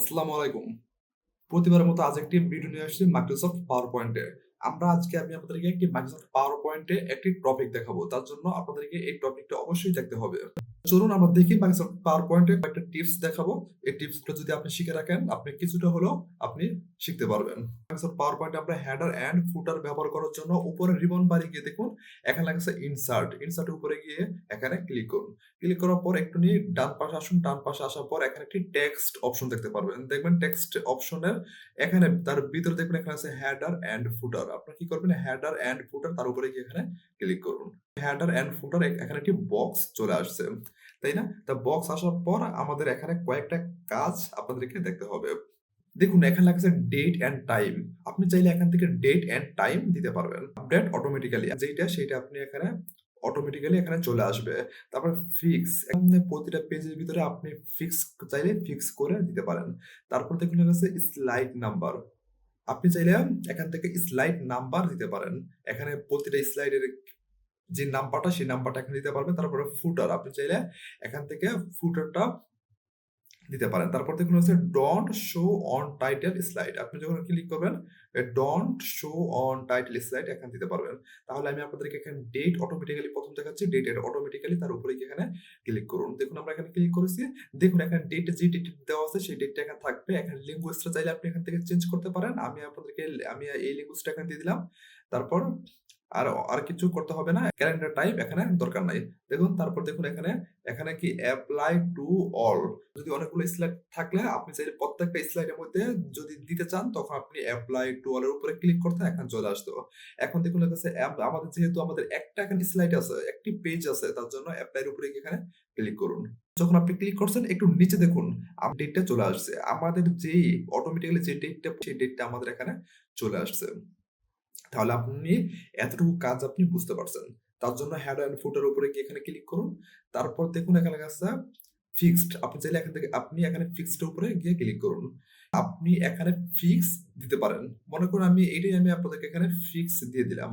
আসসালামু আলাইকুম। প্রতিবারের মতো আজ একটি ভিডিও নিয়ে আসছি মাইক্রোসফট পাওয়ার পয়েন্টে আমরা আজকে আমি আপনাদেরকে একটি মাইক্রোসফট পাওয়ার পয়েন্টে একটি টপিক দেখাবো। তার জন্য আপনাদেরকে এই টপিকটা অবশ্যই দেখতে হবে। চলুন আমরা দেখি মাইক্রোসফট পাওয়ার পয়েন্টে একটা টিপস দেখাবো। এই টিপসগুলো যদি আপনি শিখে রাখেন, আপনি কিছুটা হলেও আপনি শিখতে পারবেন। মাইক্রোসফট পাওয়ার পয়েন্টে আমরা হেডার অ্যান্ড ফুটার ব্যবহার করার জন্য উপরে রিবন বাড়ি গিয়ে দেখুন, এখানে লাগছে ইনসার্ট ইনসার্টের উপরে গিয়ে এখানে ক্লিক করুন। ক্লিক করার পর একটু নিয়ে ডান পাশে আসুন। ডান পাশে আসার পর এখানে একটি টেক্সট অপশন দেখতে পারবেন। দেখবেন টেক্সট অপশনের এখানে, তার ভিতরে দেখবেন এখানে আছে হেডার অ্যান্ড ফুটার আপনার কি করবেন? হেডার অ্যান্ড ফুটার তার উপরে গিয়ে এখানে ক্লিক করুন। হেডার অ্যান্ড ফুটার এখানে একটি বক্স চলে আসছে, তাই না? তা বক্স আসার পর আমাদের এখানে কয়েকটা কাজ আপনাদেরকে দেখতে হবে। দেখুন, এখানে লাগছে ডেট অ্যান্ড টাইম আপনি চাইলে এখান থেকে ডেট অ্যান্ড টাইম দিতে পারবেন। আপডেট অটোমেটিক্যালি যেটা সেটা আপনি এখানে অটোমেটিক্যালি এখানে চলে আসবে। তারপর ফিক্স প্রতিটা পেজের ভিতরে আপনি ফিক্স চাইলে ফিক্স করে দিতে পারেন। তারপর দেখুন স্লাইড নাম্বার আপনি চাইলে এখান থেকে স্লাইড নাম্বার দিতে পারেন। এখানে প্রতিটা স্লাইডের যে নাম্বারটা সেই নাম্বারটা এখানে দিতে পারবেন। তারপরে ফুটার আপনি চাইলে এখান থেকে ফুটারটা দিতে পারেন। তারপর দেখুন হচ্ছে don't show on title slide আপনি যখন ক্লিক করবেন don't show on title slide এখানে দিতে পারবেন। তাহলে আমি আপনাদেরকে এখানে ডেট অটোমেটিক্যালি প্রথম দেখাচ্ছি। ডেট এটা অটোমেটিক্যালি তার উপরে এখানে ক্লিক করুন। দেখুন আমরা এখানে ক্লিক করেছি। দেখুন এখানে ডেট যে ডেট দেওয়া আছে, সেই ডেটটা এখানে থাকবে। এখানে ল্যাঙ্গুয়েজটা চাইলে আপনি এখান থেকে চেঞ্জ করতে পারেন। আমি আপনাদেরকে, আমি এই ল্যাঙ্গুয়েজটা এখানে দিয়ে দিলাম। তারপর আর আর কিছু করতে হবে না ক্যালেন্ডার টাইপ এখানে দরকার নাই। দেখুন তারপর দেখুন এখানে এখানে কি অ্যাপ্লাই টু অল যদি অনেকগুলো স্লাইড থাকলে আপনি চাইলে প্রত্যেকটা স্লাইডের মধ্যে যদি দিতে চান তখন আপনি অ্যাপ্লাই টু অল এর উপরে ক্লিক করতে এখানে চলে আসতো। এখন দেখুন আছে আমাদের যেহেতু আমাদের একটা এখানে স্লাইড আছে একটি পেজ আছে তার জন্য অ্যাপ্লাই এর উপরে এখানে ক্লিক করুন। যখন আপনি ক্লিক করছেন একটু নিচে দেখুন ডেটটা চলে আসছে। আমাদের যে অটোমেটিক্যালি যে ডেটটা সেই ডেটটা আমাদের এখানে চলে আসছে। তাহলে আপনি এতটুকু কাজ আপনি বুঝতে পারছেন। তার জন্য হেড অ্যান্ড ফুটের উপরে গিয়ে এখানে ক্লিক করুন। তারপর দেখুন এখানে আছে ফিক্সড আপনি চাইলে এখান থেকে, আপনি এখানে ফিক্সড উপরে গিয়ে ক্লিক করুন। আপনি এখানে ফিক্স দিতে পারেন। মনে করুন আমি, এটাই আমি আপনাদেরকে এখানে ফিক্স দিয়ে দিলাম।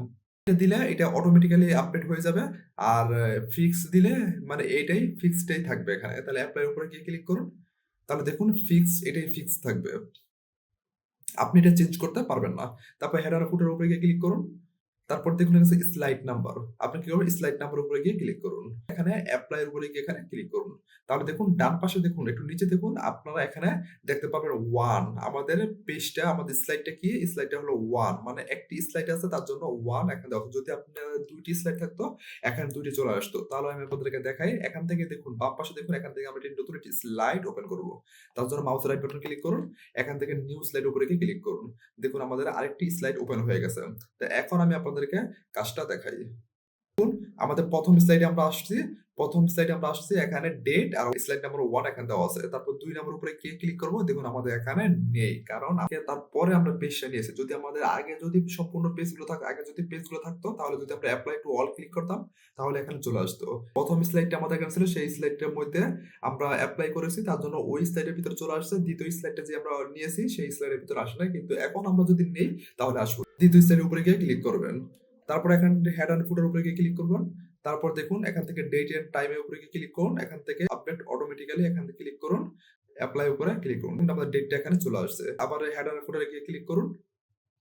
এটা দিলে এটা অটোমেটিক্যালি আপডেট হয়ে যাবে। আর ফিক্স দিলে মানে এইটাই ফিক্সডটাই থাকবে এখানে। তাহলে অ্যাপ্লাই উপরে গিয়ে ক্লিক করুন। তাহলে দেখুন ফিক্স এটাই ফিক্স থাকবে। আপনি এটা চেঞ্জ করতে পারবেন না। তারপর হেডার ফুটের উপরে গিয়ে ক্লিক করুন। তারপর দেখুন এখানে স্লাইড নাম্বার আপনি কি করবেন স্লাইড নাম্বার উপরে গিয়ে ক্লিক করুন? এখানে অ্যাপ্লাই এর উপরে গিয়ে এখানে ক্লিক করুন। তাহলে দেখুন, ডান পাশে দেখুন, একটু নিচে দেখুন, আপনারা এখানে দেখতে পাবেন ওয়ান আমাদের পেজটা আমাদের স্লাইডটা কি? স্লাইডটা হলো ওয়ান মানে একটি স্লাইড আছে, তার জন্য ওয়ান এখানে দেখো। যদি আপনার দুইটি স্লাইড থাকতো, এখানে দুইটি চলে আসতো। তাহলে আমি আপনাদেরকে দেখাই, এখান থেকে দেখুন, বাম পাশে দেখুন, এখান থেকে আমরা নতুন একটি স্লাইড ওপেন করব। তার জন্য মাউস রাইট বাটন ক্লিক করুন, এখান থেকে নিউ স্লাইড উপরে গিয়ে ক্লিক করুন। দেখুন, আমাদের আরেকটি স্লাইড ওপেন হয়ে গেছে। তো এখন আমি আপনাদেরকে কাজটা দেখাই। আমাদের প্রথম স্লাইডে আমরা আসছি। প্রথম স্লাইডে আমরা আসছি এখানে ডেট আর স্লাইড নাম্বার ওয়ান এখানে দেওয়া আছে। তারপর দুই নম্বর উপরে কে ক্লিক করব? দেখুন, আমাদের এখানে নেই। কারণ তারপরে আমরা পেজটা নিয়েছি। যদি আমাদের আগে যদি সম্পূর্ণ পেজগুলো থাকতো আগে যদি পেজগুলো থাকতো, তাহলে যদি আমরা অ্যাপ্লাই টু অল ক্লিক করতাম, তাহলে এখানে চলে আসতো। প্রথম স্লাইডটা আমাদের এখানে ছিল, সেই স্লাইডটার মধ্যে আমরা অ্যাপ্লাই করেছি। তার জন্য ওই স্লাইডের ভিতরে চলে আসছে। দ্বিতীয় স্লাইডটা যে আমরা নিয়েছি, সেই স্লাইডের ভিতরে আসে না কিন্তু এখন আমরা যদি নেই, তাহলে আসব। দ্বিতীয় স্লাইডের উপরে গিয়ে ক্লিক করবেন। তারপর এখান হেড অ্যান্ড ফুটের উপরে গিয়ে ক্লিক করবেন। তারপর দেখুন, এখান থেকে ডেট এন্ড টাইমের উপরে গিয়ে ক্লিক করুন। এখান থেকে আপডেট অটোমেটিক্যালি এখান থেকে ক্লিক করুন। অ্যাপ্লাই উপরে ক্লিক করুন। আমাদের ডেটটা এখানে চলে আসছে। আবার হেড অ্যান্ড ফুটারে গিয়ে ক্লিক করুন।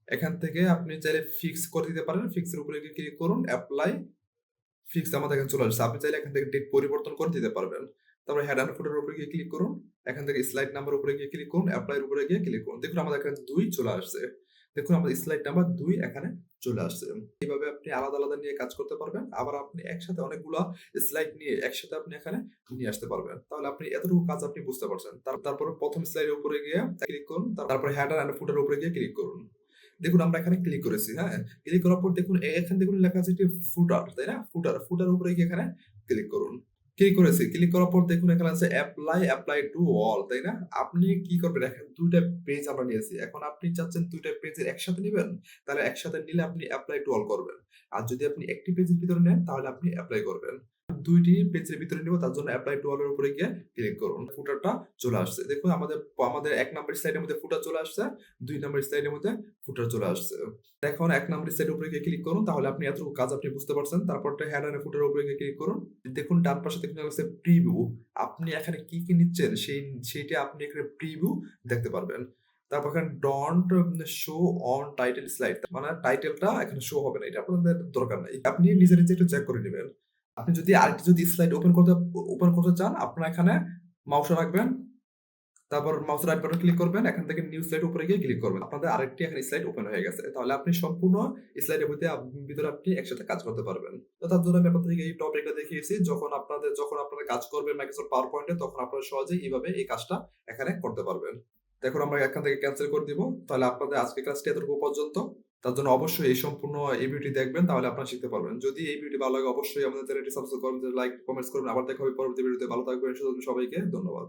এখান থেকে আপনি চাইলে ফিক্স করে দিতে পারেন। ফিক্সের উপরে গিয়ে ক্লিক করুন। অ্যাপ্লাই ফিক্স আমাদের এখানে চলে আসছে। আপনি চাইলে এখান থেকে ডেট পরিবর্তন করে দিতে পারবেন। তারপর হেড অ্যান্ড ফুটের উপরে গিয়ে ক্লিক করুন। এখান থেকে স্লাইড নাম্বার উপরে গিয়ে ক্লিক করুন। অ্যাপ্লাই উপরে গিয়ে ক্লিক করুন। দেখুন, আমাদের এখানে দুই চলে আসছে। দেখুন, আমাদের স্লাইড নাম্বার দুই এখানে চলে আসছে। এইভাবে আপনি আলাদা আলাদা নিয়ে কাজ করতে পারবেন, আবার আপনি একসাথে অনেকগুলো স্লাইড নিয়ে, একসাথে আপনি এখানে নিয়ে আসতে পারবেন। তাহলে আপনি এতটুকু কাজ আপনি বুঝতে পারছেন। তারপর প্রথম স্লাইডের উপরে গিয়ে ক্লিক করুন তারপরে হেডার অ্যান্ড ফুটের উপরে গিয়ে ক্লিক করুন। দেখুন, আমরা এখানে ক্লিক করেছি হ্যাঁ? ক্লিক করার পর দেখুন এখানে দেখুন লেখা আছে ফুটার তাই না? ফুটার ফুটার উপরে গিয়ে এখানে ক্লিক করুন। ক্লিক করেছি। ক্লিক করার পর দেখুন এখানে আছে অ্যাপ্লাই অ্যাপ্লাই টু অল তাই না? আপনি কি করবেন? এখন দুইটা পেজ আমরা নিয়েছি। এখন আপনি চাচ্ছেন দুইটা পেজের একসাথে নেবেন? তাহলে একসাথে নিলে আপনি অ্যাপ্লাই টু অল করবেন। আর যদি আপনি একটি পেজের ভিতরে নেন, তাহলে আপনি অ্যাপ্লাই করবেন। দুইটি পেজের ভিতরে নিব, তার জন্য অ্যাপ্লাই টু এর উপরে গিয়ে ক্লিক করুন। ফুটারটা চলে আসছে। দেখুন, আমাদের আমাদের এক নাম্বার স্লাইডের মধ্যে ফুটার চলে আসছে, দুই নাম্বার স্লাইডের মধ্যে ফুটার চলে আসছে। এখন এক নাম্বার স্লাইডের উপরে গিয়ে ক্লিক করুন, তাহলে আপনি এতটুকু কাজ আপনি বুঝতে পারছেন। তারপরটা হেডার ফুটার উপরে গিয়ে ক্লিক করুন। দেখুন, ডান পাশে দেখুন আছে প্রিভিউ আপনি এখানে কি কি নিচ্ছেন, সেই, সেইটা আপনি এখানে প্রিভিউ দেখতে পারবেন। তারপর এখানে don't show on title slide মানে টাইটেলটা এখানে শো হবে না, এটা আপনাদের দরকার নাই। আপনি নিজে নিজে একটু চেক করে নেবেন। আপনি যদি আরেকটি যদি স্লাইড ওপেন করতে ওপেন করতে চান, আপনারা এখানে মাউসে রাখবেন, তারপর মাউস রাইট বাটন ক্লিক করবেন, এখান থেকে নিউ স্লাইড উপরে গিয়ে ক্লিক করবেন। আপনাদের আরেকটি এখানে স্লাইড ওপেন হয়ে গেছে। তাহলে আপনি সম্পূর্ণ স্লাইডের মধ্যে ভিতরে আপনি একসাথে কাজ করতে পারবেন। তো তার জন্য আমি আপনাদেরকে এই টপিকটা দেখিয়েছি, যখন আপনাদের, যখন আপনারা কাজ করবেন মাইক্রোসফট পাওয়ার পয়েন্টে তখন আপনারা সহজেই এইভাবে এই কাজটা এখানে করতে পারবেন। দেখুন, আমরা এখান থেকে ক্যান্সেল করে দিব। তাহলে আপনাদের আজকে ক্লাসটি এতটুকু পর্যন্ত। তার জন্য অবশ্যই এই সম্পূর্ণ এই ভিডিওটি দেখবেন, তাহলে আপনারা শিখতে পারবেন। যদি এই ভিডিও ভালো লাগে, অবশ্যই আমাদের চ্যানেলটি সাবস্ক্রাইব করবেন লাইক কমেন্টস করবেন, আবার দেখা হবে পরবর্তী ভিডিওতে। ভালো থাকবেন সবাইকে, ধন্যবাদ।